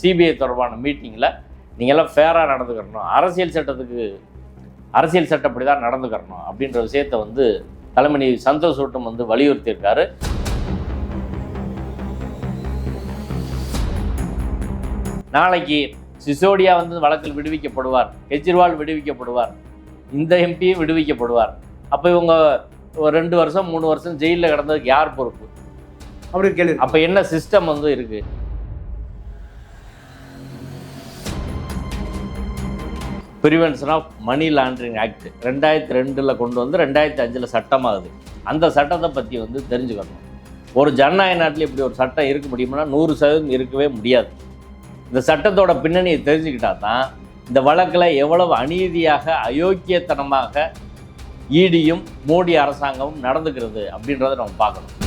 CBI தொடர்பான மீட்டிங்கில் நீங்கள்லாம் ஃபேராக நடந்துக்கிறணும். அரசியல் சட்டத்துக்கு அரசியல் சட்டப்படி தான் நடந்துக்கிறணும் அப்படின்ற விஷயத்தை வந்து தலைமை நீதி சந்தோஷ் சூட்டம் வந்து வலியுறுத்தியிருக்காரு. நாளைக்கு சிசோடியா வந்து வழக்கில் விடுவிக்கப்படுவார். கெஜ்ரிவால் விடுவிக்கப்படுவார். இந்த எம்பியும் விடுவிக்கப்படுவார். அப்போ இவங்க ஒரு ரெண்டு வருஷம் மூணு வருஷம் ஜெயிலில் கிடந்ததுக்கு யார் பொறுப்பு? அப்படி கேள்வி. அப்போ என்ன சிஸ்டம் வந்து இருக்கு? Prevention of money laundering act ரெண்டாயிரத்தி ரெண்டில் கொண்டு வந்து ரெண்டாயிரத்தி அஞ்சில் சட்டமாகுது. அந்த சட்டத்தை பற்றி வந்து தெரிஞ்சுக்கணும். ஒரு ஜனநாயக நாட்டில் இப்படி ஒரு சட்டம் இருக்க முடியுமானா நூறு சதவீதம் இருக்கவே முடியாது. இந்த சட்டத்தோட பின்னணியை தெரிஞ்சுக்கிட்டா தான் இந்த வழக்கில் எவ்வளவு அநீதியாக அயோக்கியத்தனமாக ஈடியும் மோடி அரசாங்கமும் நடந்துக்கிறது அப்படின்றத நம்ம பார்க்கணும்.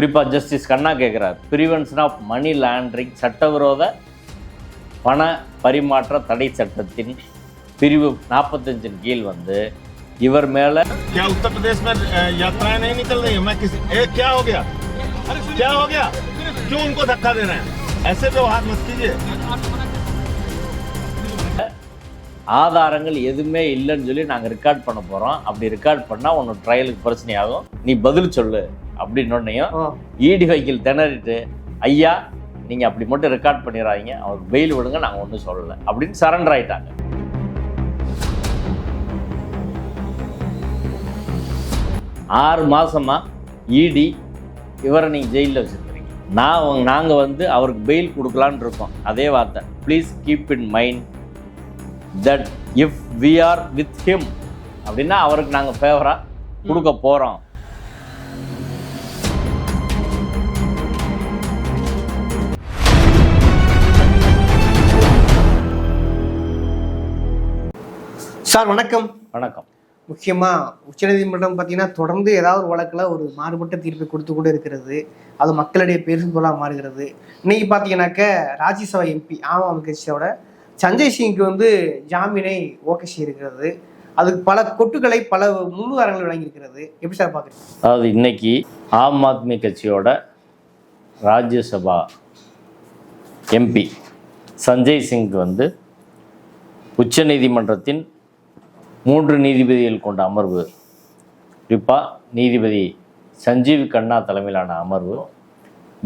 குறிப்பாக ஜஸ்டிஸ் கண்ணா கேட்குறார் பிரிவென்ஷன் ஆஃப் மணி லாண்ட்ரிங் சட்டவிரோத பண பரிமாற்ற தடை சட்டத்தின் பிரிவு நாற்பத்தஞ்சின் கீழ் வந்து இவர் மேலே உத்தரப்பிரதேஷ் யாத்ரா ஆதாரங்கள் எதுவுமே இல்லைன்னு சொல்லி நாங்கள் ரெக்கார்ட் பண்ண போகிறோம் அப்படி ரெக்கார்ட் பண்ணால் உன்னோட ட்ரையலுக்கு பிரச்சனையாகும் நீ பதில் சொல்லு அப்படின்னோடனையும் ஈடி வைக்கல் திணறிட்டு ஐயா நீங்கள் அப்படி மட்டும் ரெக்கார்ட் பண்ணிடுறாங்க அவருக்கு பெயில் விடுங்க நாங்கள் ஒன்றும் சொல்லலை. அப்படின்னு சரண்டர் ஆயிட்டாங்க. ஆறு மாசமா இடி இவரை நீங்கள் ஜெயிலில் வச்சுருக்கிறீங்க. நான் நாங்கள் வந்து அவருக்கு பெயில் கொடுக்கலான்னு இருக்கோம். அதே வார்த்தை. Please keep in mind that if we are with him அப்படின்னா அவருக்கு நாங்கள் ஃபேவராக கொடுக்க போகிறோம் சார் வணக்கம். வணக்கம். முக்கியமா உச்சநீதிமன்றம் பார்த்தீங்கன்னா தொடர்ந்து ஏதாவது ஒரு வழக்குல ஒரு மாறுபட்ட தீர்ப்பை கொடுத்து கூட இருக்கிறது. அது மக்களுடைய பெரும் சொல்லா மாறுகிறது. இன்னைக்கு பார்த்தீங்கன்னாக்க ராஜ்யசபா எம்பி ஆம் ஆத்மி கட்சியோட சஞ்சய் சிங்க்கு வந்து ஜாமீனை ஓகே செய்திருக்கிறது. அதுக்கு பல கொட்டுகளை பல முன்னுதாரணங்கள் வழங்கியிருக்கிறது. எப்படி சார் பார்க்குறீங்க? அதாவது இன்னைக்கு ஆம் ஆத்மி கட்சியோட ராஜ்யசபா எம்பி சஞ்சய் சிங் வந்து உச்ச நீதிமன்றத்தின் மூன்று நீதிபதிகள் கொண்ட அமர்வு குறிப்பாக நீதிபதி சஞ்சீவ் கண்ணா தலைமையிலான அமர்வு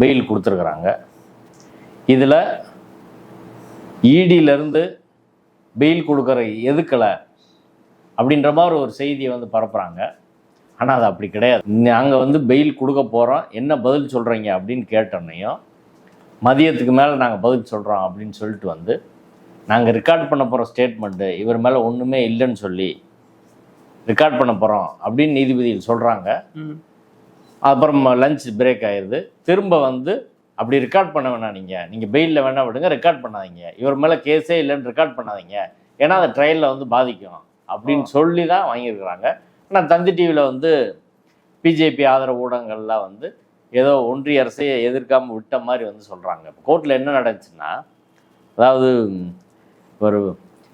பெயில் கொடுத்துருக்குறாங்க. இதில் ஈடியிலேருந்து பெயில் கொடுக்குற எதுக்கலை அப்படின்ற மாதிரி ஒரு செய்தியை வந்து பரப்புகிறாங்க ஆனால் அது அப்படி கிடையாது. நாங்கள் வந்து பெயில் கொடுக்க போகிறோம் என்ன பதில் சொல்கிறீங்க அப்படின்னு கேட்டோன்னையும் மதியத்துக்கு மேலே நாங்கள் பதில் சொல்கிறோம் அப்படின்னு சொல்லிட்டு வந்து நாங்கள் ரெக்கார்ட் பண்ண போகிற ஸ்டேட்மெண்ட்டு இவர் மேலே ஒன்றுமே இல்லைன்னு சொல்லி ரெக்கார்ட் பண்ண போகிறோம் அப்படின்னு நீதிபதிகள் சொல்கிறாங்க அப்புறம் லஞ்ச் பிரேக் ஆயிடுது திரும்ப வந்து அப்படி ரெக்கார்ட் பண்ண வேணாம் நீங்கள் நீங்கள் பெயிலில் வேணா விடுங்க ரெக்கார்ட் பண்ணாதீங்க. இவர் மேலே கேஸே இல்லைன்னு ரெக்கார்ட் பண்ணாதீங்க. ஏன்னா அது ட்ரையலில் வந்து பாதிக்கும். அப்படின்னு சொல்லி தான் வாங்கியிருக்கிறாங்க. ஆனால் தந்தி டிவியில் வந்து பிஜேபி ஆதரவு ஊடகங்கள்லாம் வந்து ஏதோ ஒன்றிய அரசை எதிர்க்காமல் விட்ட மாதிரி வந்து சொல்கிறாங்க கோர்ட்டில் என்ன நடந்துச்சுன்னா அதாவது ஒரு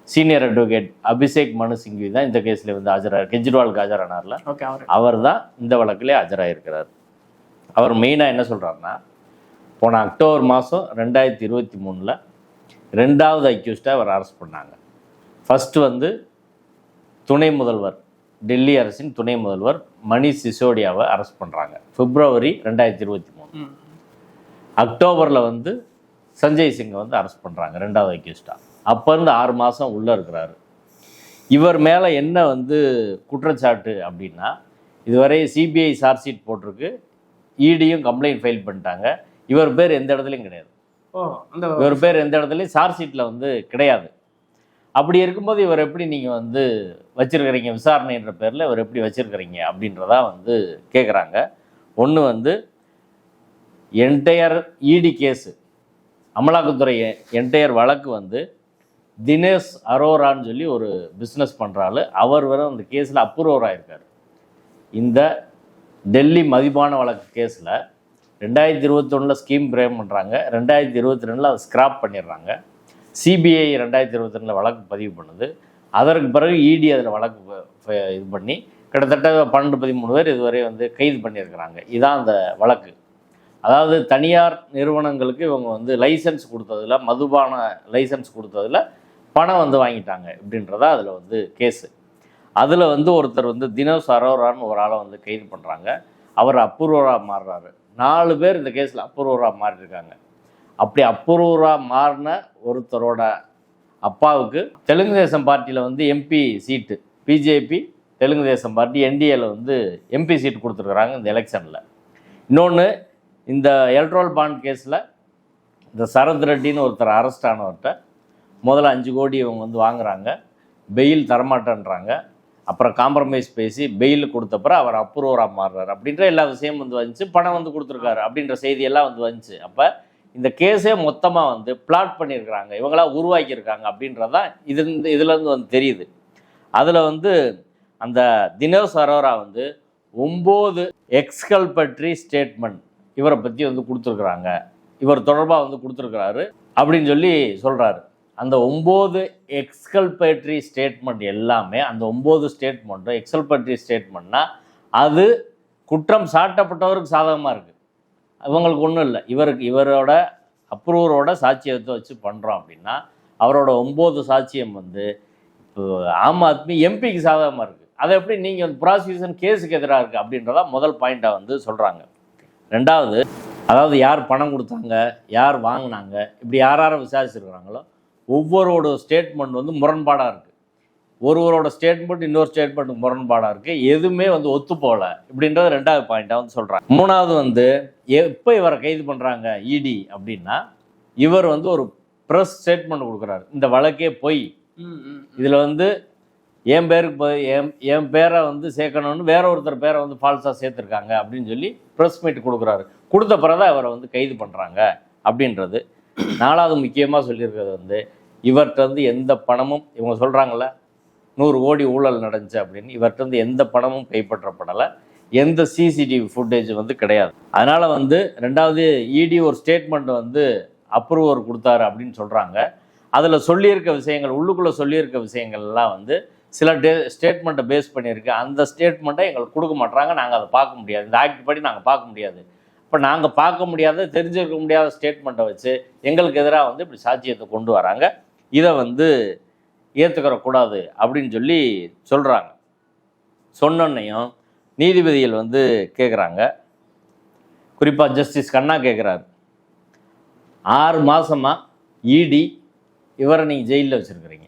சீனியர் அட்வொகேட் அபிஷேக் மனு சிங்வி தான் இந்த கேஸில் வந்து ஆஜராக கெஜ்ரிவாலுக்கு ஆஜரானார்ல. ஓகே அவர். அவர் தான் இந்த வழக்கிலே ஆஜராயிருக்கிறார். அவர் மெயினாக என்ன சொல்கிறாருன்னா போன அக்டோபர் மாதம் ரெண்டாயிரத்தி இருபத்தி மூணில் ரெண்டாவது அக்யூஸ்டாக அவர் அரெஸ்ட் பண்ணாங்க. ஃபஸ்ட்டு வந்து துணை முதல்வர் டெல்லி அரசின் துணை முதல்வர் மணிஷ் சிசோடியாவை அரெஸ்ட் பண்ணுறாங்க பிப்ரவரி ரெண்டாயிரத்தி இருபத்தி மூணு. அக்டோபரில் வந்து சஞ்சய் சிங்கை வந்து அரெஸ்ட் பண்ணுறாங்க ரெண்டாவது அக்யூஸ்டா அப்போ இருந்து ஆறு மாதம் உள்ளே இருக்கிறாரு. இவர் மேலே என்ன வந்து குற்றச்சாட்டு அப்படின்னா இதுவரை சிபிஐ சார்ஜ் ஷீட் போட்டிருக்கு இடியும் கம்ப்ளைண்ட் ஃபைல் பண்ணிட்டாங்க. இவர் பேர் எந்த இடத்துலையும் கிடையாது. ஓ அந்த இவர் பேர் எந்த இடத்துலையும் சார்ஜ் ஷீட்டில் வந்து கிடையாது. அப்படி இருக்கும்போது இவர் எப்படி நீங்கள் வந்து வச்சிருக்கிறீங்க? விசாரணைன்ற பேரில் இவர் எப்படி வச்சிருக்கிறீங்க? அப்படின்றதா வந்து கேட்குறாங்க ஒன்று வந்து என்டையர் இடி கேஸு அமலாக்கத்துறை என்டையர் வழக்கு வந்து தினேஷ் அரோரான்னு சொல்லி ஒரு பிஸ்னஸ் பண்ணுறாள் அவர் வேற அந்த கேஸில் அப்ரூவர் ஆயிருக்கார். இந்த டெல்லி மதிப்பான வழக்கு கேஸில் ரெண்டாயிரத்தி இருபத்தொன்னில் ஸ்கீம் பிரேம் பண்ணுறாங்க ரெண்டாயிரத்தி இருபத்தி ரெண்டில் அதை ஸ்கிராப் பண்ணிடுறாங்க. சிபிஐ ரெண்டாயிரத்தி இருபத்தி ரெண்டில் வழக்கு பதிவு பண்ணுது. அதற்கு பிறகு இடி அதில் வழக்கு இது பண்ணி கிட்டத்தட்ட பன்னெண்டு பதிமூணு பேர் இதுவரை வந்து கைது பண்ணியிருக்கிறாங்க. இதான் அந்த வழக்கு. அதாவது தனியார் நிறுவனங்களுக்கு இவங்க வந்து லைசன்ஸ் கொடுத்ததில் மதுபான லைசன்ஸ் கொடுத்ததில் பணம் வந்து வாங்கிட்டாங்க இப்படின்றதா அதில் வந்து கேஸு அதில் வந்து ஒருத்தர் வந்து தினோஸ் அரோரான்னு ஒரு ஆளை வந்து கைது பண்ணுறாங்க அவர் அப்ரூவராக மாறுறாரு. நாலு பேர் இந்த கேஸில் அப்ரூவராக மாறியிருக்காங்க. அப்படி அப்ரூவராக மாறின ஒருத்தரோட அப்பாவுக்கு தெலுங்கு தேசம் பார்ட்டியில் வந்து எம்பி சீட்டு பிஜேபி தெலுங்கு தேசம் பார்ட்டி என்டிஏல வந்து எம்பி சீட் கொடுத்துருக்குறாங்க இந்த எலெக்ஷனில். இன்னொன்று இந்த எலக்ட்ரல் பாண்ட் கேஸில் இந்த சரத் ரெட்டின்னு ஒருத்தர் அரெஸ்ட் ஆனவர்கிட்ட முதல்ல அஞ்சு கோடி இவங்க வந்து வாங்குறாங்க. பெயில் தரமாட்டேன்றாங்க. அப்புறம் காம்ப்ரமைஸ் பேசி பெயில் கொடுத்தப்பறம் அவர் அப்ரூவராக மாறுறாரு. அப்படின்ற எல்லா விஷயமும் வந்து வந்துச்சு. பணம் வந்து கொடுத்துருக்காரு அப்படின்ற செய்தியெல்லாம் வந்து வந்துச்சு. அப்போ இந்த கேஸே மொத்தமாக வந்து பிளாட் பண்ணியிருக்கிறாங்க. இவங்களா உருவாக்கியிருக்காங்க அப்படின்றதான் இது இதுலேருந்து வந்து தெரியுது. அதில் வந்து அந்த தினேஷ் அரோரா வந்து ஒம்பது எக்ஸ்கல்பட்ரி ஸ்டேட்மெண்ட் இவரை பற்றி வந்து கொடுத்துருக்குறாங்க. இவர் தொடர்பாக வந்து கொடுத்துருக்குறாரு அப்படின்னு சொல்லி சொல்கிறாரு அந்த ஒம்பது எக்ஸ்கல்பேட்ரி ஸ்டேட்மெண்ட் எல்லாமே அந்த ஒம்பது ஸ்டேட்மெண்ட்டும் எக்ஸல்பேட்ரி ஸ்டேட்மெண்ட்னா அது குற்றம் சாட்டப்பட்டவருக்கு சாதகமாக இருக்குது இவங்களுக்கு ஒன்றும் இல்லை. இவருக்கு இவரோட அப்ரூவரோட சாட்சியத்தை வச்சு பண்ணுறோம் அப்படின்னா அவரோட ஒம்பது சாட்சியம் வந்து இப்போ ஆம் ஆத்மி எம்பிக்கு சாதகமாக இருக்குது அதை எப்படி நீங்கள் வந்து ப்ராசிக்யூஷன் கேஸுக்கு எதிராக இருக்குது அப்படின்றதா முதல் பாயிண்ட்டாக வந்து சொல்கிறாங்க ரெண்டாவது அதாவது யார் பணம் கொடுத்தாங்க யார் வாங்கினாங்க இப்படி யார் யாரை விசாரிச்சிருக்கிறாங்களோ ஒவ்வொருவோட ஸ்டேட்மெண்ட் வந்து முரண்பாடாக இருக்குது ஒருவரோட ஸ்டேட்மெண்ட் இன்னொரு ஸ்டேட்மெண்ட்டுக்கு முரண்பாடாக இருக்குது எதுவுமே வந்து ஒத்து போகல. இப்படின்றது ரெண்டாவது பாயிண்ட்டாக வந்து சொல்கிறாங்க மூணாவது வந்து எப்போ இவரை கைது பண்ணுறாங்க இடி அப்படின்னா இவர் வந்து ஒரு ப்ரெஸ் ஸ்டேட்மெண்ட் கொடுக்குறாரு. இந்த வழக்கே பொய். இதில் வந்து என் பேருக்கு என் என் பேரை வந்து சேர்க்கணும்னு வேற ஒருத்தர் பேரை வந்து ஃபால்ஸாக சேர்த்துருக்காங்க அப்படின்னு சொல்லி ப்ரெஸ் மீட் கொடுக்குறாரு. கொடுத்த பிறகு அவரை வந்து கைது பண்ணுறாங்க அப்படின்றது. நாலாவது முக்கியமாக சொல்லியிருக்கிறது வந்து இவர்கிட்டருந்து எந்த பணமும் இவங்க சொல்கிறாங்கல்ல நூறு கோடி ஊழல் நடந்துச்சு அப்படின்னு இவர்கிட்ட எந்த பணமும் கைப்பற்றப்படலை. எந்த சிசிடிவி ஃபுட்டேஜ் வந்து கிடையாது. அதனால் வந்து ரெண்டாவது இடி ஒரு ஸ்டேட்மெண்ட் வந்து அப்ரூவர் கொடுத்தாரு அப்படின்னு சொல்கிறாங்க அதில் சொல்லியிருக்க விஷயங்கள் உள்ளுக்குள்ளே சொல்லியிருக்க விஷயங்கள்லாம் வந்து சில டே ஸ்டேட்மெண்ட்டை பேஸ் பண்ணியிருக்கு. அந்த ஸ்டேட்மெண்ட்டை எங்களுக்கு கொடுக்க மாட்டாங்க நாங்கள் அதை பார்க்க முடியாது. இந்த ஆக்ட் படி நாங்கள் பார்க்க முடியாது. இப்போ நாங்கள் பார்க்க முடியாத தெரிஞ்சிருக்க முடியாத ஸ்டேட்மெண்ட்டை வச்சு எங்களுக்கு எதிராக வந்து இப்படி சாட்சியத்தை கொண்டு வராங்க. இதை வந்து ஏற்றுக்கிறக்கூடாது அப்படின்னு சொல்லி சொல்கிறாங்க சொன்னோன்னையும் நீதிபதிகள் வந்து கேட்குறாங்க குறிப்பாக ஜஸ்டிஸ் கண்ணா கேட்குறாரு ஆறு மாதமாக இடி இவரை நீங்கள் ஜெயிலில் வச்சுருக்கிறீங்க.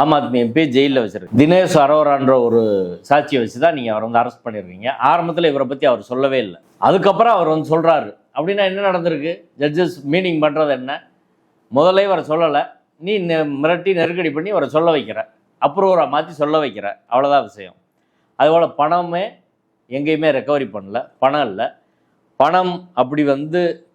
ஆம் ஆத்மி எம்பி ஜெயிலில் வச்சுருக்கு தினேஷ் அரோரான்ற ஒரு சாட்சியை வச்சு தான் நீங்கள் அவரை வந்து அரெஸ்ட் பண்ணியிருக்கீங்க ஆரம்பத்தில் இவரை பற்றி அவர் சொல்லவே இல்லை. அதுக்கப்புறம் அவர் வந்து சொல்கிறாரு அப்படின்னா என்ன நடந்திருக்கு? ஜட்ஜஸ் மீனிங் பண்ணுறது என்ன? முதல்ல இவரை சொல்லலை. நீ நெ- மிரட்டி நெருக்கடி பண்ணி அவரை சொல்ல வைக்கிற. அப்ரூவராக மாற்றி சொல்ல வைக்கிற. அவ்வளோதான் விஷயம். அதுபோல் பணமே எங்கேயுமே ரெக்கவரி பண்ணல. பணம் இல்லை. பணம் அப்படி வந்து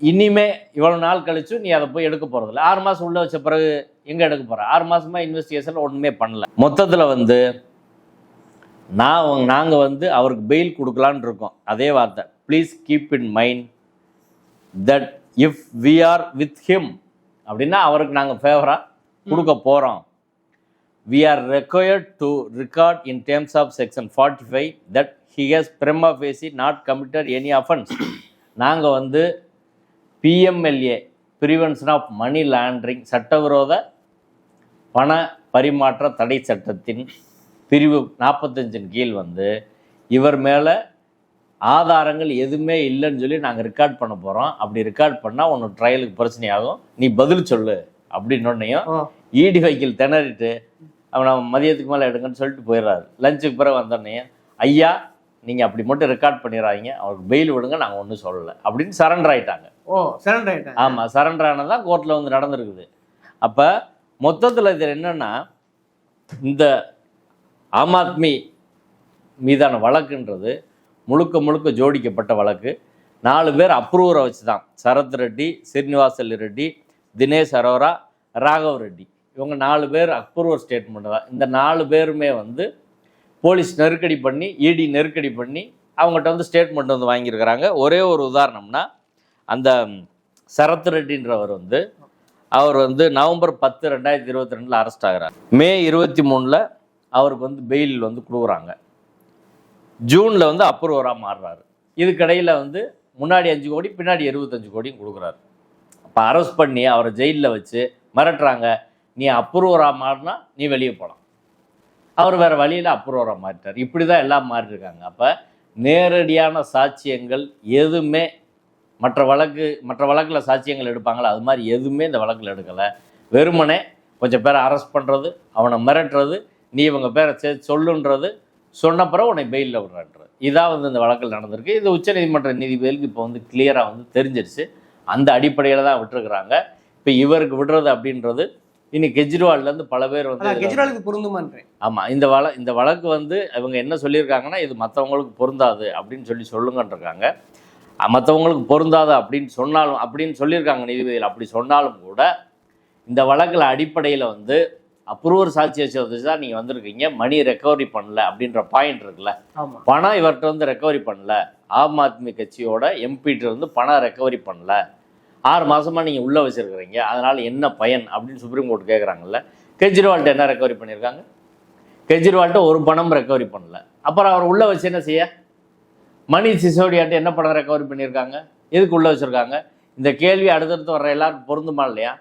இனிமே இவ்வளோ நாள் கழிச்சும் நீ அதை போய் எடுக்க போகிறதில்ல ஆறு மாதம் உள்ளே வச்ச பிறகு எங்கே எடுக்க போகிற ஆறு மாதமாக இன்வெஸ்டிகேஷன் ஒன்றுமே பண்ணல. மொத்தத்தில் வந்து நான் நாங்கள் வந்து அவருக்கு பெயில் கொடுக்கலான்னு இருக்கோம். அதே வார்த்தை. Please keep in mind that if we are with him அப்படின்னா அவருக்கு நாங்கள் ஃபேவராக கொடுக்க போகிறோம் we are required to record in terms of section forty five that he has prima facie not committed any offense நாங்கள் வந்து PMLA prevention of money laundering சட்டவிரோத பண பரிமாற்ற தடை சட்டத்தின் பிரிவு நாற்பத்தஞ்சின் கீழ் வந்து இவர் மேலே ஆதாரங்கள் எதுவுமே இல்லைன்னு சொல்லி நாங்கள் ரெக்கார்ட் பண்ண போகிறோம் அப்படி ரெக்கார்ட் பண்ணால் உன்னோட ட்ரையலுக்கு பிரச்சனையாகும் நீ பதில் சொல்லு அப்படின்னோடனையும் ஈடி வைக்கல் திணறிட்டு அவனை மதியத்துக்கு மேலே எடுங்கன்னு சொல்லிட்டு போயிடுறாரு. லஞ்சுக்கு பிறகு வந்தோடனே ஐயா நீங்கள் அப்படி மட்டும் ரெக்கார்ட் பண்ணிடுறாங்க அவருக்கு பெயில் விடுங்க நாங்கள் ஒன்றும் சொல்லலை. அப்படின்னு சரண்டர் ஆயிட்டாங்க. ஓ சரண்டர் ஆயிட்டேன் ஆமாம் சரண்டர் ஆனதான் கோர்ட்டில் வந்து நடந்திருக்குது. அப்போ மொத்தத்தில் இது என்னன்னா இந்த ஆம் ஆத்மி மீதான வழக்குன்றது முழுக்க முழுக்க ஜோடிக்கப்பட்ட வழக்கு. நாலு பேர் அப்ரூவரை வச்சு தான் சரத் ரெட்டி ஸ்ரீனிவாசல் ரெட்டி தினேஷ் அரோரா ராகவ் ரெட்டி. இவங்க நாலு பேர் அப்ரூவர் ஸ்டேட்மெண்ட் தான். இந்த நாலு பேருமே வந்து போலீஸ் நெருக்கடி பண்ணி இடி நெருக்கடி பண்ணி அவங்ககிட்ட வந்து ஸ்டேட்மெண்ட் வந்து வாங்கியிருக்கிறாங்க. ஒரே ஒரு உதாரணம்னா அந்த சரத் ரெட்டின்றவர் வந்து அவர் வந்து நவம்பர் பத்து ரெண்டாயிரத்தி இருபத்தி ரெண்டில் அரெஸ்ட் ஆகிறார். மே இருபத்தி மூணில் அவருக்கு வந்து பெயில் வந்து கொடுக்குறாங்க. ஜூனில் வந்து அப்ரூவராக மாறுறாரு. இதுக்கடையில் வந்து முன்னாடி அஞ்சு கோடி பின்னாடி இருபத்தஞ்சு கோடியும் கொடுக்குறாரு. அப்போ அரெஸ்ட் பண்ணி அவரை ஜெயிலில் வச்சு மிரட்டுறாங்க. நீ அப்ரூவராக மாறினா நீ வெளியே போகலாம் அவர் வேறு வழியில் அப்ரூவராக மாறிட்டார். இப்படி தான் எல்லாம் மாறிருக்காங்க அப்போ நேரடியான சாட்சியங்கள் எதுவுமே மற்ற வழக்கு மற்ற வழக்கில் சாட்சியங்கள் எடுப்பாங்களா? அது மாதிரி எதுவுமே இந்த வழக்கில் எடுக்கலை. வெறுமனே கொஞ்சம் பேரை அரெஸ்ட் பண்ணுறது அவனை மிரட்டுறது நீ இவங்க பேரை சேர்த்து சொல்லுன்றது சொன்ன பிறகு உன்னை பெயிலில் விடுறான்றது இதான் வந்து இந்த வழக்கில் நடந்திருக்கு. இது உச்சநீதிமன்ற நீதிபதிகளுக்கு இப்போ வந்து கிளியராக வந்து தெரிஞ்சிருச்சு. அந்த அடிப்படையில் தான் விட்டுருக்குறாங்க. இப்போ இவருக்கு விடுறது அப்படின்றது இனி கெஜ்ரிவால்லேருந்து பல பேர் வந்து கெஜ்ரிவாலுக்கு பொருந்துமான்றேன். ஆமாம் இந்த வழ இந்த வழக்கு வந்து இவங்க என்ன சொல்லியிருக்காங்கன்னா இது மற்றவங்களுக்கு பொருந்தாது அப்படின்னு சொல்லி சொல்லுங்கன்றிருக்காங்க. மற்றவங்களுக்கு பொருந்தாது அப்படின்னு சொன்னாலும் அப்படின்னு சொல்லியிருக்காங்க நீதிபதிகள் அப்படி சொன்னாலும் கூட இந்த வழக்கில் அடிப்படையில் வந்து அப்ரூவர் சாட்சியை வச்சு தான் நீங்கள் வந்திருக்கீங்க மணி ரெக்கவரி பண்ணல அப்படின்ற பாயிண்ட் இருக்குல்ல. பணம் இவர்கிட்ட வந்து ரெக்கவரி பண்ணல. ஆம் ஆத்மி கட்சியோட எம்பிட்ட இருந்து பணம் ரெக்கவரி பண்ணல. ஆறு மாசமா நீங்க உள்ள வச்சிருக்கிறீங்க. அதனால என்ன பயன் அப்படின்னு சுப்ரீம் கோர்ட் கேட்குறாங்கல்ல கெஜ்ரிவால்கிட்ட என்ன ரெக்கவரி பண்ணியிருக்காங்க கெஜ்ரிவால்கிட்ட ஒரு பணம் ரெக்கவரி பண்ணல. அப்புறம் அவர் உள்ள வச்சு என்ன செய்ய? மணி சிசோடியாட்ட என்ன பணம் ரெக்கவரி பண்ணியிருக்காங்க எதுக்கு உள்ள வச்சிருக்காங்க? இந்த கேள்வி அடுத்தடுத்து வர்ற எல்லாருக்கும் பொருந்துமா இல்லையா?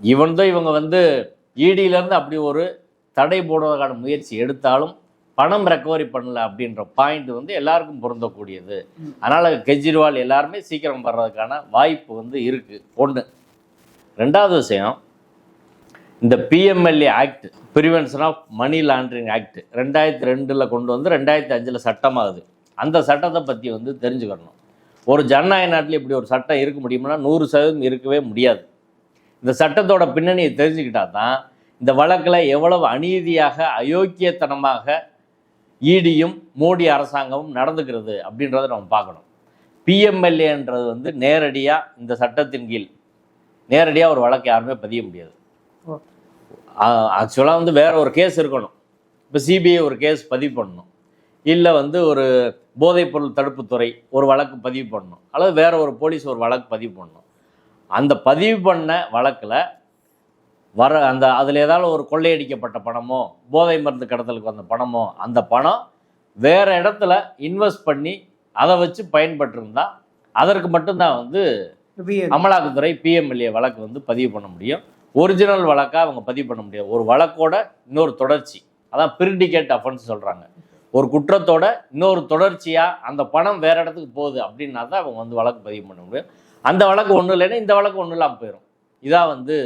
இவன் தான் இவங்க வந்து இடியிலேருந்து அப்படி ஒரு தடை போடுவதற்கான முயற்சி எடுத்தாலும் பணம் ரெக்கவரி பண்ணல அப்படின்ற பாயிண்ட் வந்து எல்லாருக்கும் பொருந்தக்கூடியது. அதனால் கெஜ்ரிவால் எல்லாருமே சீக்கிரம் வர்றதுக்கான வாய்ப்பு வந்து இருக்குது ஒன்று ரெண்டாவது விஷயம் இந்த PMLA act prevention of money laundering act ரெண்டாயிரத்தி ரெண்டில் கொண்டு வந்து ரெண்டாயிரத்தி அஞ்சில் சட்டமாகுது. அந்த சட்டத்தை பற்றி வந்து தெரிஞ்சுக்கணும். ஒரு ஜனநாயக நாட்டில் இப்படி ஒரு சட்டம் இருக்க முடியும்னா நூறு சதவீதம் இருக்கவே முடியாது. இந்த சட்டத்தோட பின்னணியை தெரிஞ்சுக்கிட்டா தான் இந்த வழக்கில் எவ்வளவு அநீதியாக அயோக்கியத்தனமாக ஈடியும் மோடி அரசாங்கமும் நடந்துக்கிறது அப்படின்றத நம்ம பார்க்கணும். பிஎம்எல்ஏன்றது வந்து நேரடியாக இந்த சட்டத்தின் கீழ் நேரடியாக ஒரு வழக்கு யாருமே பதிய முடியாது. ஆக்சுவலாக வந்து வேற ஒரு கேஸ் இருக்கணும். இப்போ சிபிஐ ஒரு கேஸ் பதிவு பண்ணணும். இல்லை வந்து ஒரு போதைப்பொருள் தடுப்புத்துறை ஒரு வழக்கு பதிவு பண்ணணும். அல்லது வேற ஒரு போலீஸ் ஒரு வழக்கு பதிவு பண்ணணும். அந்த பதிவு பண்ண வழக்கில் வர அந்த அதில் ஏதாவது ஒரு கொள்ளையடிக்கப்பட்ட பணமோ போதை மருந்து கடத்தலுக்கு வந்த பணமோ அந்த பணம் வேற இடத்துல இன்வெஸ்ட் பண்ணி அதை வச்சு பயன்பட்டிருந்தா அதற்கு மட்டும்தான் வந்து அமலாக்கத்துறை பிஎம்எல்ஏ வழக்கு வந்து பதிவு பண்ண முடியும். ஒரிஜினல் வழக்காக அவங்க பதிவு பண்ண முடியாது. ஒரு வழக்கோட இன்னொரு தொடர்ச்சி. அதான் பிரிண்டிகேட் அஃபென்ஸ் சொல்கிறாங்க ஒரு குற்றத்தோட இன்னொரு தொடர்ச்சியாக அந்த பணம் வேற இடத்துக்கு போகுது அப்படின்னா தான் அவங்க வந்து வழக்கு பதிவு பண்ண முடியும். அந்த வழக்கு ஒன்றும் இல்லைன்னா இந்த வழக்கு ஒன்றும் இல்லாமல் போயிடும் இதான் வந்து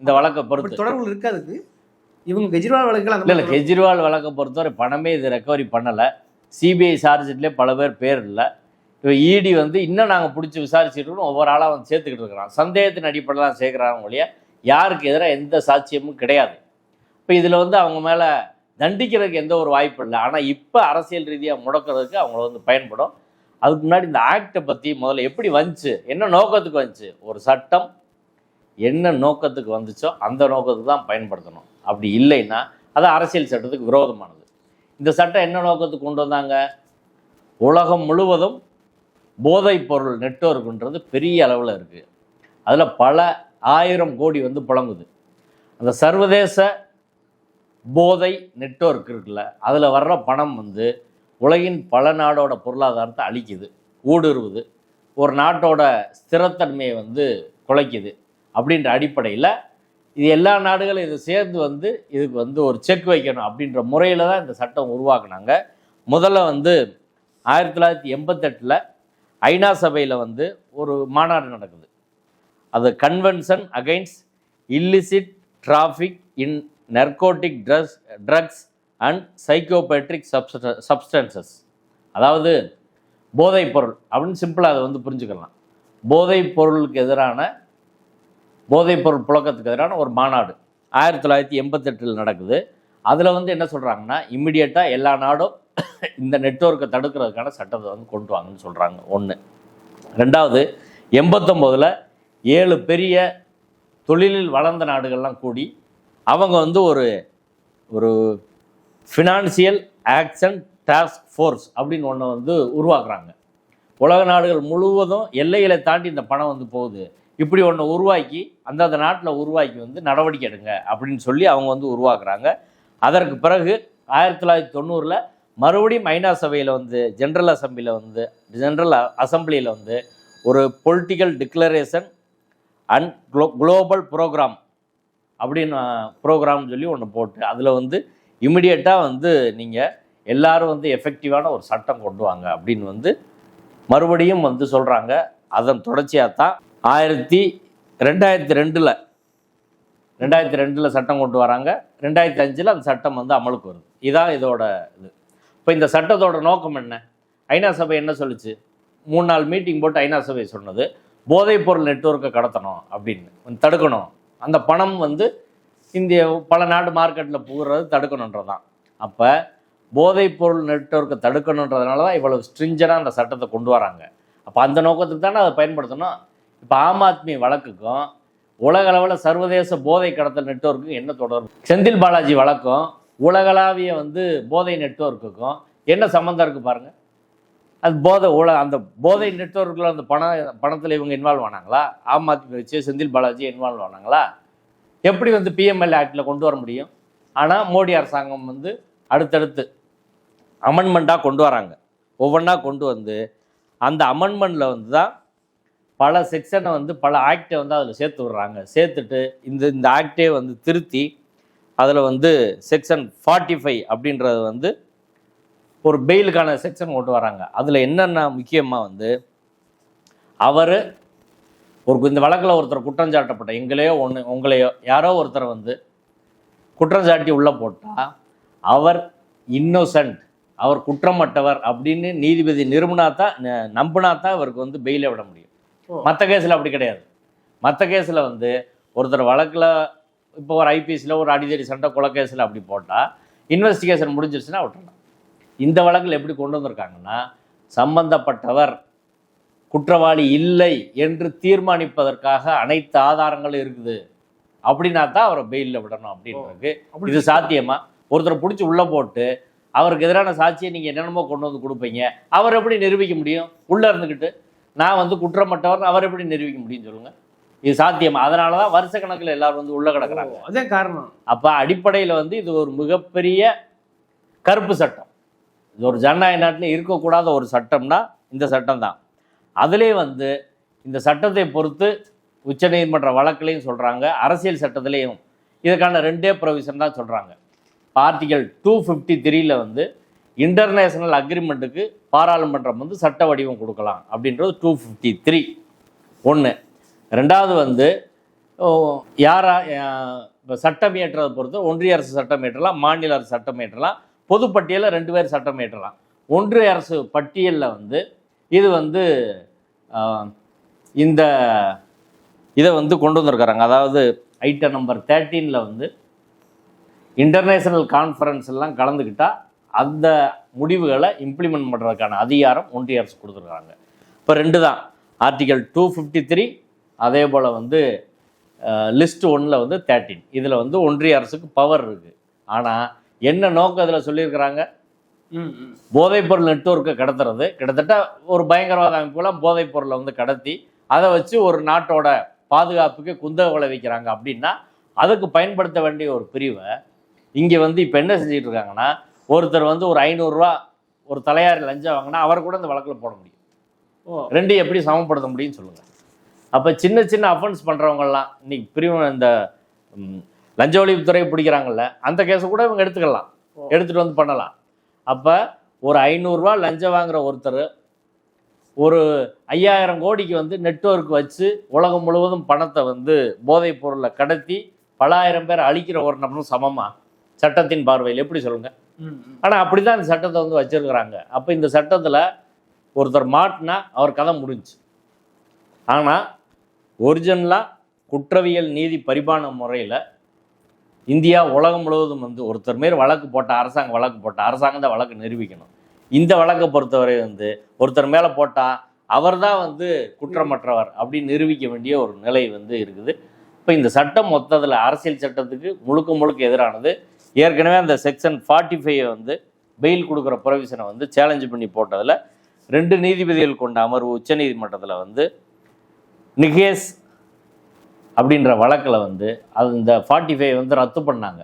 இந்த வழக்கை பொறுத்து. தொடர்புகள் இருக்காதுக்கு இவங்க கெஜ்ரிவால் வழக்குகள் அந்த இல்லை இல்லை கெஜ்ரிவால் வழக்கை பொறுத்தவரை பணமே இது ரெக்கவரி பண்ணலை. சிபிஐ சார்ஜ்லேயே பல பேர் பேர் இல்லை. இப்போ இடி வந்து இன்னும் நாங்கள் பிடிச்சி விசாரிச்சுட்டு இருக்கோம் ஒவ்வொரு ஆளாக வந்து சேர்த்துக்கிட்டு இருக்கிறான். சந்தேகத்தின் அடிப்படையில் தான் சேர்க்குறாங்க ஒழிய யாருக்கு எதிராக எந்த சாட்சியமும் கிடையாது. இப்போ இதில் வந்து அவங்க மேலே தண்டிக்கிறதுக்கு எந்த ஒரு வாய்ப்பு இல்லை. ஆனால் இப்போ அரசியல் ரீதியாக முடக்கிறதுக்கு அவங்கள வந்து பயன்படும். அதுக்கு முன்னாடி இந்த ஆக்டை பற்றி முதல்ல எப்படி வந்துச்சு? என்ன நோக்கத்துக்கு வந்துச்சு? ஒரு சட்டம். என்ன நோக்கத்துக்கு வந்துச்சோ அந்த நோக்கத்துக்கு தான் பயன்படுத்தணும். அப்படி இல்லைன்னா அது அரசியல் சட்டத்துக்கு விரோதமானது. இந்த சட்டம் என்ன நோக்கத்துக்கு கொண்டு வந்தாங்க? உலகம் முழுவதும் போதைப் பொருள் நெட்ஒர்க்குன்றது பெரிய அளவில் இருக்குது அதில் பல ஆயிரம் கோடி வந்து புழங்குது. அந்த சர்வதேச போதை நெட்ஒர்க் இருக்குல்ல அதில் வர்ற பணம் வந்து உலகின் பல நாடோட பொருளாதாரத்தை அழிக்குது ஊடுருவுது. ஒரு நாட்டோட ஸ்திரத்தன்மையை வந்து குலைக்குது அப்படின்ற அடிப்படையில் இது எல்லா நாடுகளும் இது சேர்ந்து வந்து இதுக்கு வந்து ஒரு செக் வைக்கணும் அப்படின்ற முறையில் தான் இந்த சட்டம் உருவாக்குனாங்க. முதல்ல வந்து ஆயிரத்தி தொள்ளாயிரத்தி எண்பத்தெட்டில் ஐநா சபையில் வந்து ஒரு மாநாடு நடக்குது. அது convention against illicit traffic in narcotic drugs drugs and psychotropic substances substances அதாவது போதைப் பொருள் அப்படின்னு சிம்பிளாக அதை வந்து புரிஞ்சுக்கலாம். போதைப் பொருளுக்கு எதிரான போதைப்பொருள் புழக்கத்துக்கு எதிரான ஒரு மாநாடு. ஆயிரத்தி தொள்ளாயிரத்தி எண்பத்தெட்டில் நடக்குது. அதில் வந்து என்ன சொல்கிறாங்கன்னா இம்மிடியட்டாக எல்லா நாடும் இந்த நெட்வொர்க்கை தடுக்கிறதுக்கான சட்டத்தை வந்து கொண்டு வாங்கன்னு சொல்கிறாங்க ஒன்று ரெண்டாவது எண்பத்தொம்போதில் ஏழு பெரிய தொழிலில் வளர்ந்த நாடுகள்லாம் கூடி அவங்க வந்து ஒரு ஒரு ஃபினான்சியல் ஆக்ஷன் டாஸ்க் ஃபோர்ஸ் அப்படின்னு ஒன்று வந்து உருவாக்குறாங்க. உலக நாடுகள் முழுவதும் எல்லைகளை தாண்டி இந்த பணம் வந்து போகுது. இப்படி ஒன்று உருவாக்கி அந்தந்த நாட்டில் உருவாக்கி வந்து நடவடிக்கை எடுங்க அப்படின்னு சொல்லி அவங்க வந்து உருவாக்குறாங்க. அதற்கு பிறகு ஆயிரத்தி தொள்ளாயிரத்தி தொண்ணூறில் மறுபடியும் ஐநா சபையில் வந்து ஜென்ரல் அசம்பிளியில் வந்து ஜென்ரல் அசம்பிளியில் வந்து ஒரு political declaration and global global programme அப்படின்னு ப்ரோக்ராம்னு சொல்லி ஒன்று போட்டு அதில் வந்து இமிடியேட்டாக வந்து நீங்கள் எல்லாரும் வந்து எஃபெக்டிவான ஒரு சட்டம் கொண்டு வாங்க அப்படின்னு வந்து மறுபடியும் வந்து சொல்கிறாங்க அதன் தொடர்ச்சியாக தான் ஆயிரத்தி ரெண்டாயிரத்தி ரெண்டில் ரெண்டாயிரத்தி ரெண்டில் சட்டம் கொண்டு வராங்க. ரெண்டாயிரத்தி அஞ்சில் அந்த சட்டம் வந்து அமலுக்கு வருது. இதான் இதோட இது. இப்போ இந்த சட்டத்தோட நோக்கம் என்ன? ஐநா சபை என்ன சொல்லுச்சு? மூணு நாள் மீட்டிங் போட்டு ஐநா சபை சொன்னது. போதைப்பொருள் நெட்வொர்க்கை கடத்தணும் அப்படின்னு தடுக்கணும். அந்த பணம் வந்து இந்திய பல நாடு மார்க்கெட்டில் புகுறது தடுக்கணுன்றதான் அப்போ போதைப்பொருள் நெட்வொர்க்கை தடுக்கணுன்றதுனால தான் இவ்வளவு ஸ்ட்ரிஞ்சனாக அந்த சட்டத்தை கொண்டு வராங்க. அப்போ அந்த நோக்கத்துக்கு தானே அதை பயன்படுத்தணும்? இப்போ ஆம் ஆத்மி வழக்குக்கும் உலக அளவில் சர்வதேச போதை கடத்தல் நெட்வொர்க்குக்கும் என்ன தொடர்பு? செந்தில் பாலாஜி வழக்கம் உலகளாவிய வந்து போதை நெட்ஒர்க்குக்கும் என்ன சம்மந்தம் இருக்குது பாருங்கள் அது போதை உல அந்த போதை நெட்வொர்க்கில் அந்த பண பணத்தில் இவங்க இன்வால்வ் ஆனாங்களா? ஆம் ஆத்மி வச்சு செந்தில் பாலாஜி இன்வால்வ் ஆனாங்களா? எப்படி வந்து பிஎம்எல் ஆக்டில் கொண்டு வர முடியும்? ஆனால் மோடி அரசாங்கம் வந்து அடுத்தடுத்து அமெண்ட்மெண்ட்டாக கொண்டு வராங்க. ஒவ்வொன்றா கொண்டு வந்து அந்த அமெண்ட்மெண்ட்டில் வந்து தான் பல செக்ஷனை வந்து பல ஆக்டை வந்து அதில் சேர்த்து விடுறாங்க. சேர்த்துட்டு இந்த இந்த ஆக்டே வந்து திருத்தி அதில் வந்து செக்ஷன் ஃபார்ட்டி ஃபைவ் அப்படின்றது வந்து ஒரு பெயிலுக்கான செக்ஷன் கொண்டு வராங்க. அதில் என்னென்ன முக்கியமாக வந்து அவர் ஒரு இந்த வழக்கில் ஒருத்தர் குற்றம் சாட்டப்பட்ட எங்களையோ ஒன்று உங்களையோ யாரோ ஒருத்தர் வந்து குற்றம் சாட்டி உள்ளே போட்டால் அவர் இன்னோசன்ட் அவர் குற்றமற்றவர் அப்படின்னு நீதிபதி நிறுவனா தான் நம்பினா தான் இவருக்கு வந்து பெயிலை விட முடியும். மற்ற கேஸில் அப்படி கிடையாது. மற்ற கேஸில் வந்து ஒருத்தர் வழக்கில் இப்போ ஒரு ஐபிஎஸ்சில் ஒரு அடிதடி சண்டை கொலை கேஸில் அப்படி போட்டால் இன்வெஸ்டிகேஷன் முடிஞ்சிருச்சுன்னா விட்டுறலாம் இந்த வழக்கில் எப்படி கொண்டு வந்திருக்காங்கன்னா சம்பந்தப்பட்டவர் குற்றவாளி இல்லை என்று தீர்மானிப்பதற்காக அனைத்து ஆதாரங்களும் இருக்குது. அப்படின்னா தான் அவரை பெயிலில் விடணும் அப்படின்றது. அப்படி இது சாத்தியமா? ஒருத்தரை பிடிச்சி உள்ளே போட்டு அவருக்கு எதிரான சாட்சியை நீங்கள் என்னென்னமோ கொண்டு வந்து கொடுப்பீங்க. அவர் எப்படி நிரூபிக்க முடியும்? உள்ளே இருந்துக்கிட்டு நான் வந்து குற்றமற்றவர் அவர் எப்படி நிரூபிக்க முடியும் சொல்லுங்க. இது சாத்தியமா? அதனால தான் வருஷ கணக்கில் எல்லாரும் வந்து உள்ளே கிடக்குறாங்க. அதே காரணம். அப்போ அடிப்படையில் வந்து இது ஒரு மிகப்பெரிய கருப்பு சட்டம். இது ஒரு ஜனநாயக நாட்டில் இருக்கக்கூடாத ஒரு சட்டம்னா இந்த சட்டம் தான் அதிலே வந்து இந்த சட்டத்தை பொறுத்து உச்சநீதிமன்ற வழக்குலையும் சொல்கிறாங்க அரசியல் சட்டத்திலையும். இதுக்கான ரெண்டே ப்ரொவிஷன் தான் சொல்கிறாங்க ஆர்டிகல் டூ ஃபிஃப்டி த்ரீல வந்து இன்டர்நேஷனல் அக்ரிமெண்ட்டுக்கு பாராளுமன்றம் வந்து சட்ட வடிவம் கொடுக்கலாம் அப்படின்றது டூ ஃபிஃப்டி த்ரீ ஒன்று ரெண்டாவது வந்து யாரா இப்போ சட்டம் இயற்றதை பொறுத்து ஒன்றிய அரசு சட்டம் இயற்றலாம் மாநில அரசு சட்டம் இயற்றலாம் பொதுப்பட்டியலில் ரெண்டு பேர் சட்டம் இயற்றலாம். ஒன்றிய அரசு பட்டியலில் வந்து இது வந்து இந்த இதை வந்து கொண்டு வந்திருக்கிறாங்க அதாவது ஐட்டம் நம்பர் தேர்ட்டீனில் வந்து இன்டர்நேஷ்னல் கான்ஃபரன்ஸ் எல்லாம் கலந்துக்கிட்டால் அந்த முடிவுகளை இம்ப்ளிமெண்ட் பண்ணுறதுக்கான அதிகாரம் ஒன்றிய அரசு கொடுத்துருக்காங்க. இப்போ ரெண்டு தான். ஆர்டிகல் டூ ஃபிஃப்டி த்ரீ அதே போல் வந்து லிஸ்ட் ஒன்னில் வந்து தேர்ட்டீன் இதில் வந்து ஒன்றிய அரசுக்கு பவர் இருக்குது ஆனால் என்ன நோக்கம் இதில் சொல்லியிருக்கிறாங்க? போதைப்பொருள் நெட்வொர்க்கை கடத்துறது. கிட்டத்தட்ட ஒரு பயங்கரவாத அமைப்புலாம் போதைப் பொருளை வந்து கடத்தி அதை வச்சு ஒரு நாட்டோட பாதுகாப்புக்கு குந்தக விளைவிக்கிறாங்க அப்படின்னா அதுக்கு பயன்படுத்த வேண்டிய ஒரு பிரிவை இங்கே வந்து இப்போ என்ன செஞ்சுட்டு இருக்காங்கன்னா ஒருத்தர் வந்து ஒரு ஐநூறுரூவா ஒரு தலையாரி லஞ்சம் வாங்கினா அவர் கூட இந்த வழக்கில் போட முடியும். ரெண்டையும் எப்படி சமப்படுத்த முடியும்னு சொல்லுங்கள் அப்போ சின்ன சின்ன அஃபென்ஸ் பண்ணுறவங்கலாம் இன்னைக்கு பிரிவு இந்த லஞ்ச ஒழிப்புத்துறை பிடிக்கிறாங்கல்ல அந்த கேஸை கூட இவங்க எடுத்துக்கலாம். எடுத்துகிட்டு வந்து பண்ணலாம். அப்போ ஒரு ஐநூறுரூவா லஞ்சம் வாங்குற ஒருத்தர் ஒரு ஐயாயிரம் கோடிக்கு வந்து நெட்வொர்க் வச்சு உலகம் முழுவதும் பணத்தை வந்து போதைப் பொருளை கடத்தி பல ஆயிரம் பேர் அழிக்கிற ஒரு நபரும் சமமா? சட்டத்தின் பார்வையில். எப்படி சொல்லுங்கள். ஆனால் அப்படி தான் இந்த சட்டத்தை வந்து வச்சிருக்கிறாங்க. அப்போ இந்த சட்டத்தில் ஒருத்தர் மாட்டினா அவர் கதை முடிஞ்சு. ஆனால் ஒரிஜினலாக குற்றவியல் நீதி பரிபாலன முறையில் இந்தியா உலகம் முழுவதும் வந்து ஒருத்தர் மேல் வழக்கு போட்ட அரசாங்கம் வழக்கு போட்ட அரசாங்கம் தான் வழக்கு நிரூபிக்கணும். இந்த வழக்கை பொறுத்தவரை வந்து ஒருத்தர் மேலே போட்டால் அவர் தான் வந்து குற்றமற்றவர் அப்படின்னு நிரூபிக்க வேண்டிய ஒரு நிலை வந்து இருக்குது. இப்போ இந்த சட்டம் மொத்தத்தில் அரசியல் சட்டத்துக்கு முழுக்க முழுக்க எதிரானது. ஏற்கனவே அந்த செக்ஷன் ஃபார்ட்டி ஃபைவை வந்து பெயில் கொடுக்குற ப்ரொவிஷனை வந்து சேலஞ்சு பண்ணி போட்டதில் ரெண்டு நீதிபதிகள் கொண்ட அமர்வு உச்சநீதிமன்றத்தில் வந்து நிகேஷ் அப்படின்ற வழக்கில் வந்து அது இந்த ஃபார்ட்டி ஃபைவ் வந்து ரத்து பண்ணாங்க.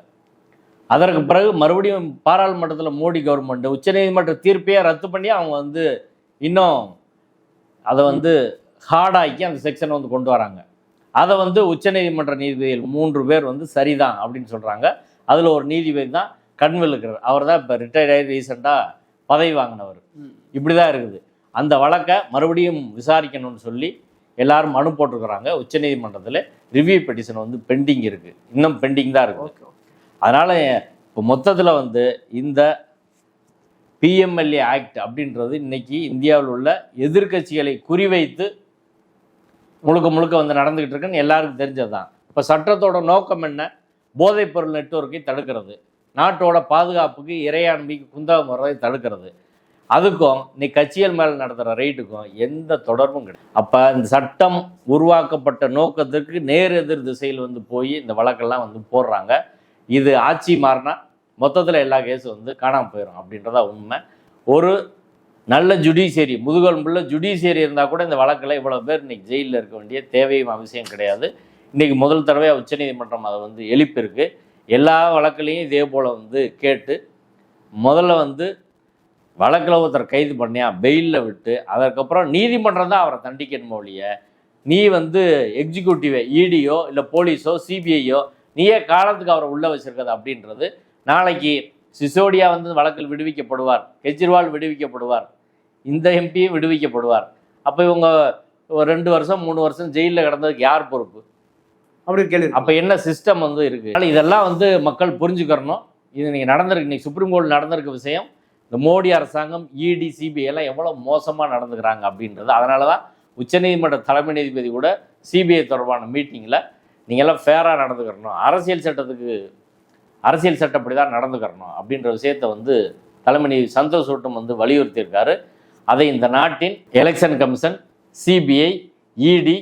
அதற்கு பிறகு மறுபடியும் பாராளுமன்றத்தில் மோடி கவர்மெண்ட் உச்சநீதிமன்ற தீர்ப்பையே ரத்து பண்ணி அவங்க வந்து இன்னும் அதை வந்து ஹார்டாக்கி அந்த செக்ஷனை வந்து கொண்டு வராங்க. அதை வந்து உச்சநீதிமன்ற நீதிபதிகள் மூன்று பேர் வந்து சரிதான் அப்படின்னு சொல்கிறாங்க அதில் ஒரு நீதிபதி தான் கண்விழுக்கிறார் அவர் தான் இப்போ ரிட்டையர்ட் ஆகி ரீசெண்டாக பதவி வாங்கினவர். இப்படி தான் இருக்குது. அந்த வழக்கை மறுபடியும் விசாரிக்கணும்னு சொல்லி எல்லாரும் மனு போட்டிருக்கிறாங்க. உச்சநீதிமன்றத்தில் ரிவ்யூ பெட்டிஷன் வந்து பெண்டிங் இருக்குது இன்னும் பெண்டிங் தான் இருக்குது அதனால் இப்போ மொத்தத்தில் வந்து இந்த பிஎம்எல்ஏ ஆக்ட் அப்படின்றது இன்னைக்கு இந்தியாவில் உள்ள எதிர்க்கட்சிகளை குறிவைத்து முழுக்க முழுக்க வந்து நடந்துக்கிட்டு இருக்குன்னு எல்லாருக்கும் தெரிஞ்சது தான் இப்போ சட்டத்தோட நோக்கம் என்ன? போதைப்பொருள் நெட்வொர்க்கை தடுக்கிறது. நாட்டோட பாதுகாப்புக்கு இறையாண்மைக்கு குந்தகம் வர்றதை தடுக்கிறது. அதுக்கும் நீ கட்சிகள் மேலே நடத்துகிற ரைட்டுக்கும் எந்த தொடர்பும் கிடையாது. அப்போ இந்த சட்டம் உருவாக்கப்பட்ட நோக்கத்திற்கு நேர் எதிர் திசையில் வந்து போய் இந்த வழக்கெல்லாம் வந்து போடுறாங்க. இது ஆட்சி மாறினா மொத்தத்தில் எல்லா கேஸும் வந்து காணாமல் போயிடும் அப்படின்றதா உண்மை. ஒரு நல்ல ஜுடிஷியரி முதுகெலும்புள்ள ஜுடிஷியரி இருந்தால் கூட இந்த வழக்கில் இவ்வளோ பேர் இன்றைக்கி ஜெயிலில் இருக்க வேண்டிய தேவையும் அவசியம் கிடையாது. இன்றைக்கி முதல் தடவையாக உச்சநீதிமன்றம் அதை வந்து எழுப்பியிருக்கு. எல்லா வழக்குலையும் இதே போல் வந்து கேட்டு முதல்ல வந்து வழக்கில் ஒருத்தர் கைது பண்ணியா பெயிலில் விட்டு அதற்கப்புறம் நீதிமன்றம் தான் அவரை தண்டிக்கணும் ஒழிய நீ வந்து எக்ஸிக்யூட்டிவ் இடியோ இல்லை போலீஸோ சிபிஐயோ நீயே காலத்துக்கு அவரை உள்ள வச்சிருக்கிறது அப்படின்றது நாளைக்கு சிசோடியா வந்து வழக்கில் விடுவிக்கப்படுவார் கெஜ்ரிவால் விடுவிக்கப்படுவார் இந்த எம்பியும் விடுவிக்கப்படுவார். அப்போ இவங்க ஒரு ரெண்டு வருஷம் மூணு வருஷம் ஜெயிலில் கிடந்ததுக்கு யார் பொறுப்பு? அப்படி கேள்வி. அப்போ என்ன சிஸ்டம் வந்து இருக்கு? அதனால இதெல்லாம் வந்து மக்கள் புரிஞ்சுக்கிறணும். இது நீங்கள் நடந்திருக்கு இன்னைக்கு சுப்ரீம் கோர்ட் நடந்திருக்க விஷயம். இந்த மோடி அரசாங்கம் இடி சிபிஐ எல்லாம் எவ்வளோ மோசமாக நடந்துக்கிறாங்க அப்படின்றது அதனால தான் உச்சநீதிமன்ற தலைமை நீதிபதி கூட சிபிஐ தொடர்பான மீட்டிங்கில் நீங்கள் எல்லாம் ஃபேராக நடந்துக்கிறணும். அரசியல் சட்டத்துக்கு அரசியல் சட்டப்படி தான் நடந்துக்கிறணும் அப்படின்ற விஷயத்தை வந்து தலைமை நீதி சந்தோஷ் ஓட்டும் வந்து வலியுறுத்தியிருக்காரு. அதை இந்த நாட்டின் எலெக்ஷன் கமிஷன் சிபிஐ இடி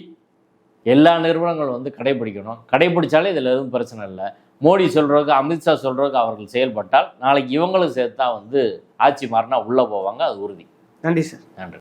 எல்லா நிறுவனங்களும் வந்து கடைபிடிக்கணும். கடைபிடிச்சாலே இதில் எதுவும் பிரச்சனை இல்லை. மோடி சொல்கிறதுக்கு அமித்ஷா சொல்கிறதுக்கு அவர்கள் செயல்பட்டால் நாளைக்கு இவங்களும் சேர்த்தா வந்து ஆட்சி மாறினா உள்ளே போவாங்க அது உறுதி. நன்றி சார். நன்றி.